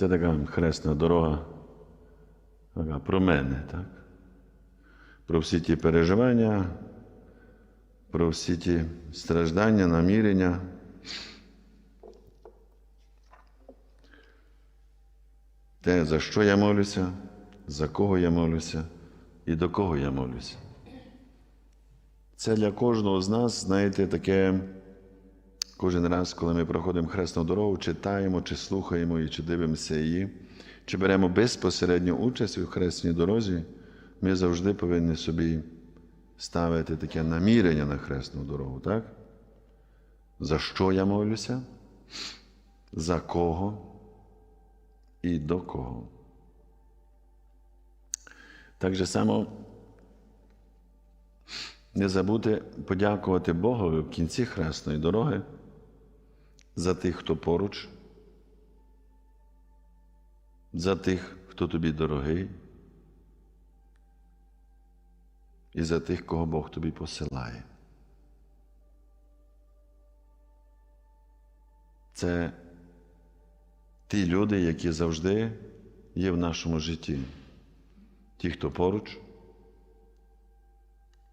Це така хресна дорога така, про мене, так? Про всі ті переживання, про всі ті страждання, намірення. Те, за що я молюся, за кого я молюся і до кого я молюся. Це для кожного з нас, знаєте, таке кожен раз, коли ми проходимо хресну дорогу, читаємо, чи слухаємо і чи дивимося її, чи беремо безпосередню участь у хресній дорозі, ми завжди повинні собі ставити таке намірення на хресну дорогу, так? За що я молюся? За кого і до кого? Так же само не забути подякувати Богові в кінці хресної дороги за тих, хто поруч, за тих, хто тобі дорогий, і за тих, кого Бог тобі посилає. Це ті люди, які завжди є в нашому житті. Ті, хто поруч,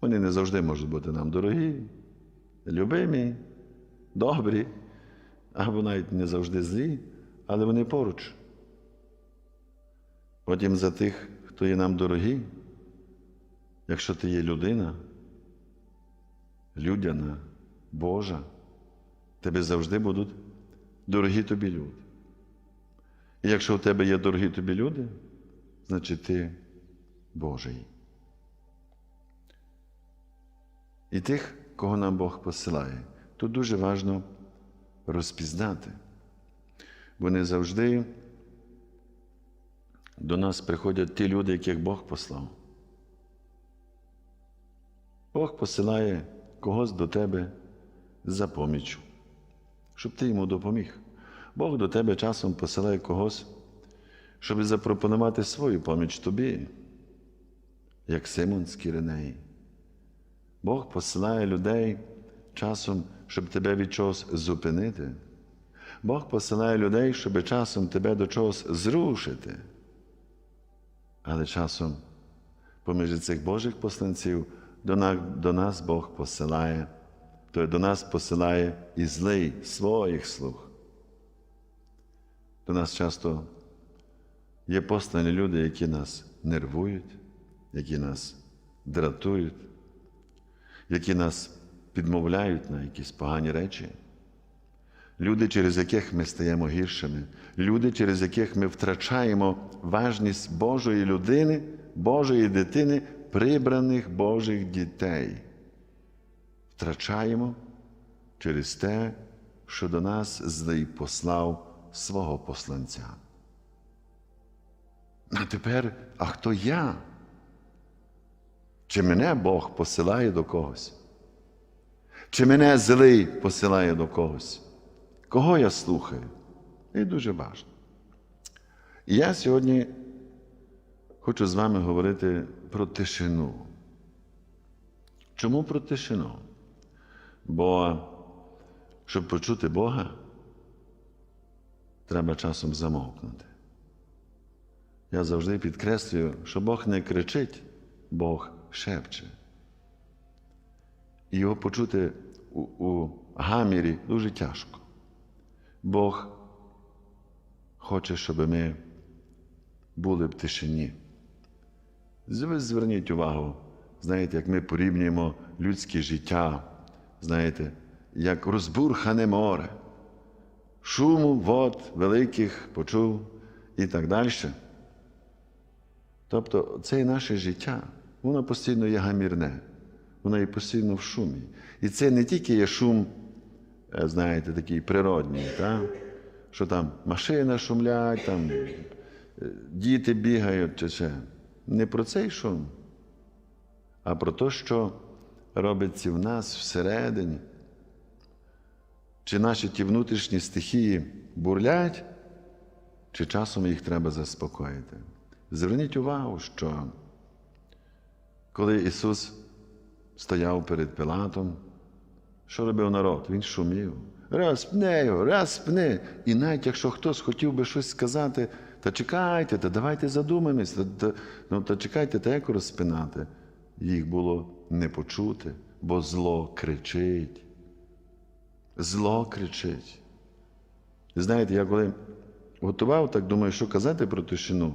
вони не завжди можуть бути нам дорогі, любимі, добрі, або навіть не завжди злі, але вони поруч. Потім за тих, хто є нам дорогі, якщо ти є людина, людяна, Божа, тебе завжди будуть дорогі тобі люди. І якщо у тебе є дорогі тобі люди, значить ти Божий. І тих, кого нам Бог посилає, тут дуже важливо розпізнати. Бо не завжди до нас приходять ті люди, яких Бог послав. Бог посилає когось до тебе за поміччю, щоб ти йому допоміг. Бог до тебе часом посилає когось, щоб запропонувати свою поміч тобі, як Симон з Кіринеї. Бог посилає людей часом, щоб тебе від чогось зупинити. Бог посилає людей, щоб часом тебе до чогось зрушити. Але часом, поміж цих Божих посланців, до нас, до нас Бог посилає, то до нас посилає і злий своїх слуг. До нас часто є послані люди, які нас нервують, які нас дратують, які нас підмовляють на якісь погані речі. Люди, через яких ми стаємо гіршими, люди, через яких ми втрачаємо важність Божої людини, Божої дитини, прибраних Божих дітей. Втрачаємо через те, що до нас злий послав свого посланця. А тепер, а хто я? Чи мене Бог посилає до когось? Чи мене злий посилає до когось? Кого я слухаю? І дуже важливо. І я сьогодні хочу з вами говорити про тишину. Чому про тишину? Бо щоб почути Бога, треба часом замовкнути. Я завжди підкреслюю, що Бог не кричить, Бог шепче. Його почути у, у гамірі дуже тяжко. Бог хоче, щоб ми були в тишині. Зверніть увагу, знаєте, як ми порівнюємо людське життя, знаєте, як розбурхане море, шуму вод великих почув і так далі. Тобто це і наше життя, воно постійно є гамірне, воно є постійно в шумі. І це не тільки є шум, е, знаєте, такий природній, та? що там машина шумлять, там е, діти бігають чи це. Не про цей шум, а про те, що робиться в нас всередині. Чи наші ті внутрішні стихії бурлять, чи часом їх треба заспокоїти. Зверніть увагу, що коли Ісус стояв перед Пилатом, Що робив народ? Він шумів. Раз пне його, раз пне. І навіть якщо хтось хотів би щось сказати, та чекайте, та давайте задумаємось, та, та, ну, та чекайте, та як розпинати. Їх було не почути, бо зло кричить. Зло кричить. Знаєте, я коли готував, так думаю, що казати про тишину.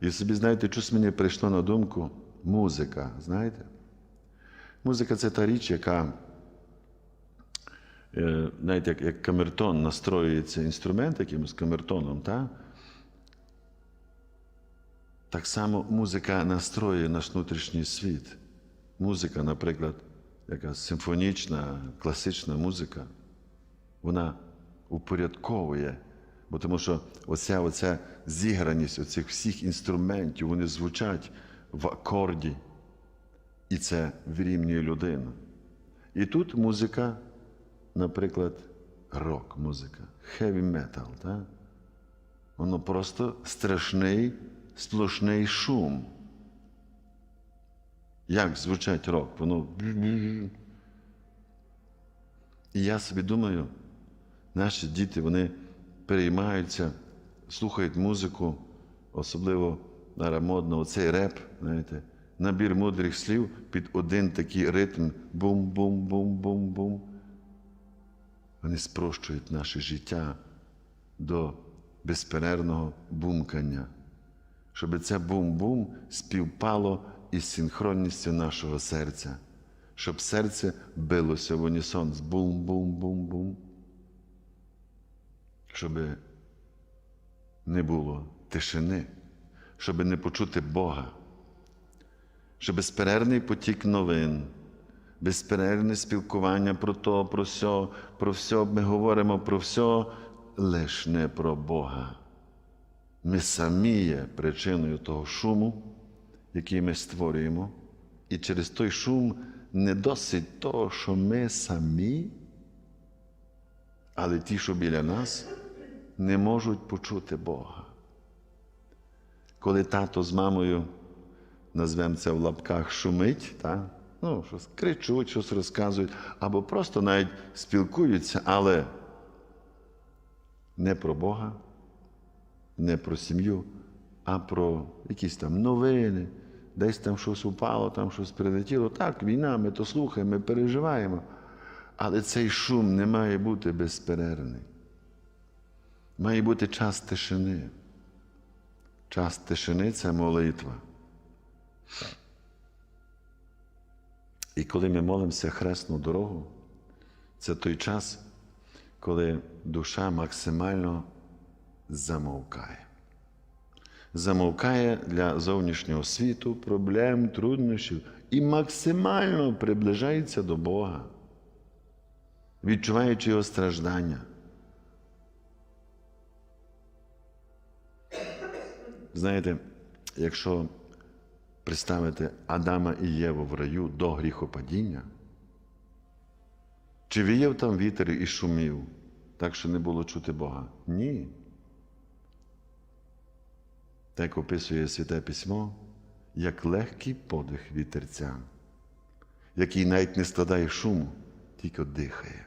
І собі, знаєте, щось мені прийшло на думку музика. Знаєте? Музика це та річ, яка, е, знаєте, як, як камертон настроюється інструмент якимось камертоном, та? так само музика настроює наш внутрішній світ. Музика, наприклад, якась симфонічна, класична музика, вона упорядковує. Бо тому що оця, оця зіграність оцих всіх інструментів, вони звучать в акорді, і це вирівнює людину. І тут музика, наприклад, рок-музика, heavy metal, так? Воно просто страшний, сплошний шум. Як звучать рок? Воно. І я собі думаю, наші діти вони переймаються, слухають музику, особливо модно, оцей реп, знаєте, набір мудрих слів під один такий ритм. Бум-бум-бум-бум-бум. Вони спрощують наше життя до безперервного бумкання, щоб це бум-бум співпало із синхронністю нашого серця, щоб серце билося в унісон з бум-бум-бум-бум щоб не було тишини, щоб не почути Бога, щоб безперервний потік новин, безперервне спілкування про то, про сьо, про все, ми говоримо про все, лиш не про Бога. Ми самі є причиною того шуму, який ми створюємо, і через той шум не досить того, що ми самі, але ті, що біля нас, не можуть почути Бога. Коли тато з мамою, назвемо це в лапках, шумить, та? ну, щось кричуть, щось розказують, або просто навіть спілкуються, але не про Бога, не про сім'ю, а про якісь там новини, десь там щось упало, там щось прилетіло. Так, війна, ми то слухаємо, ми переживаємо. Але цей шум не має бути безперервний. Має бути час тишини. Час тишини це молитва. І коли ми молимося хресну дорогу, це той час, коли душа максимально замовкає. Замовкає для зовнішнього світу, проблем, труднощів і максимально приближається до Бога, відчуваючи його страждання. Знаєте, якщо представити Адама і Єву в раю до гріхопадіння, чи віяв там вітер і шумів, так що не було чути Бога? Ні. Так описує Святе Письмо, як легкий подих вітерця, який навіть не складає шуму, тільки дихає.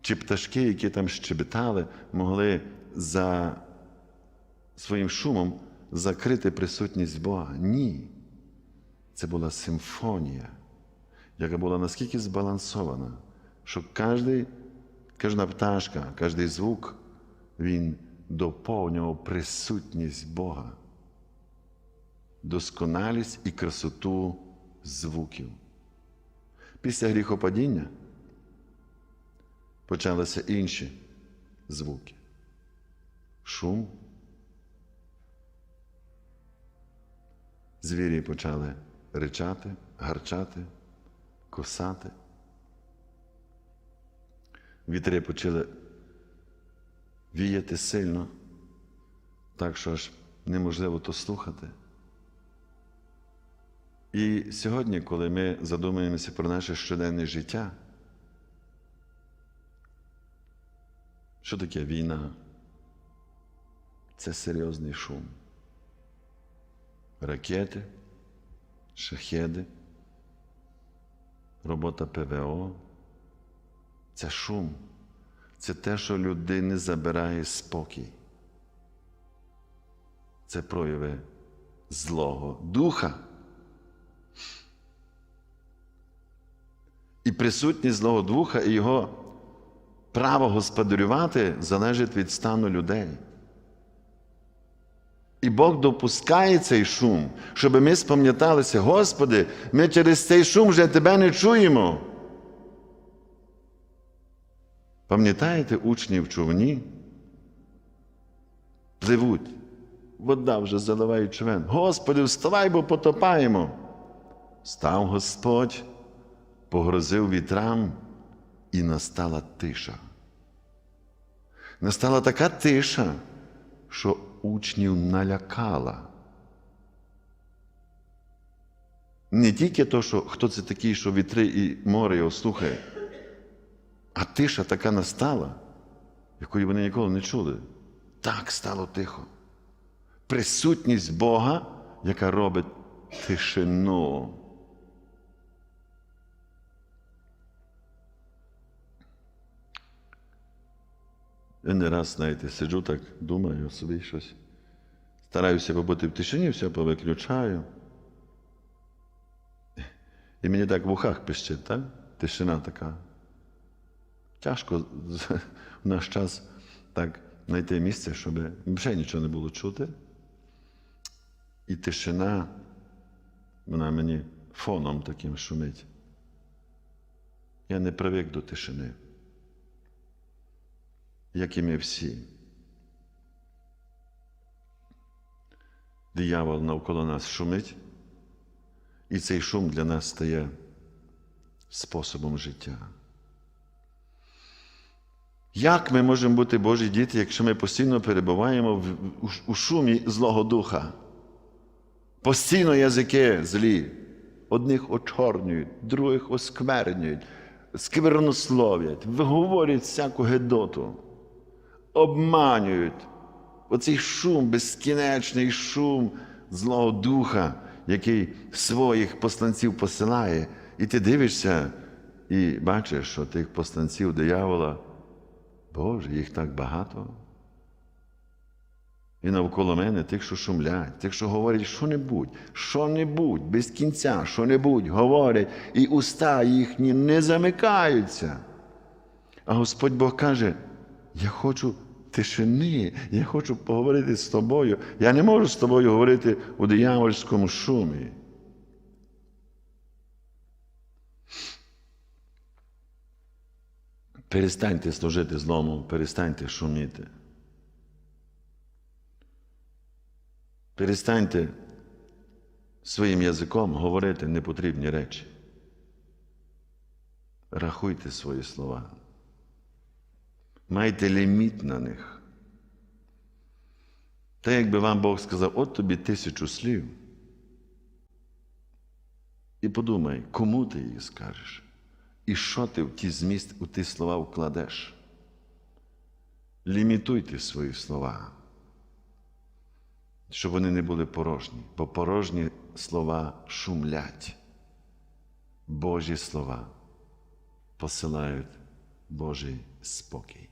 Чи пташки, які там щебетали, могли за своїм шумом закрити присутність Бога. Ні. Це була симфонія, яка була наскільки збалансована, що кожний, кожна пташка, кожний звук, він доповнював присутність Бога, досконалість і красоту звуків. Після гріхопадіння почалися інші звуки. Шум. Звірі почали ричати, гарчати, косати. Вітри почали віяти сильно, так що аж неможливо то слухати. І сьогодні, коли ми задумуємося про наше щоденне життя, що таке війна? Це серйозний шум ракети, шахеди, робота ПВО, це шум, це те, що людини забирає спокій. Це прояви Злого Духа. І присутність Злого Духа і його право господарювати залежить від стану людей. І Бог допускає цей шум, щоб ми спам'яталися, Господи, ми через цей шум вже Тебе не чуємо. Пам'ятаєте учні в човні? Пливуть, вода вже заливає човен. Господи, вставай, бо потопаємо. Став Господь, погрозив вітрам, і настала тиша. Настала така тиша, що учнів налякала. Не тільки то, що хто це такий, що вітри і море його слухає, а тиша така настала, якої вони ніколи не чули. Так стало тихо. Присутність Бога, яка робить тишину. Я не раз, знаєте, сиджу так, думаю собі щось. Стараюся побути в тишині, все повиключаю. І мені так в ухах пищить, так? Тишина така. Тяжко в наш час так знайти місце, щоб взагалі нічого не було чути. І тишина, вона мені фоном таким шумить. Я не привик до тишини як і ми всі. Диявол навколо нас шумить, і цей шум для нас стає способом життя. Як ми можемо бути Божі діти, якщо ми постійно перебуваємо в, у, у шумі Злого Духа? Постійно язики злі, одних очорнюють, других осквернюють, сквернослов'ять, виговорюють всяку гедоту обманюють. Оцей шум, безкінечний шум Злого Духа, який своїх посланців посилає. І ти дивишся і бачиш, що тих посланців диявола, Боже, їх так багато. І навколо мене тих, що шумлять, тих, що говорять що-небудь, що-небудь, без кінця, що-небудь говорять, і уста їхні не замикаються. А Господь Бог каже, я хочу тишини, я хочу поговорити з тобою. Я не можу з тобою говорити у диявольському шумі. Перестаньте служити злому, перестаньте шуміти. Перестаньте своїм язиком говорити непотрібні речі. Рахуйте свої слова. Майте ліміт на них. Та якби вам Бог сказав, от тобі тисячу слів. І подумай, кому ти її скажеш? І що ти в ті зміст, у ті слова вкладеш? Лімітуйте свої слова, щоб вони не були порожні, бо порожні слова шумлять. Божі слова посилають Божий спокій.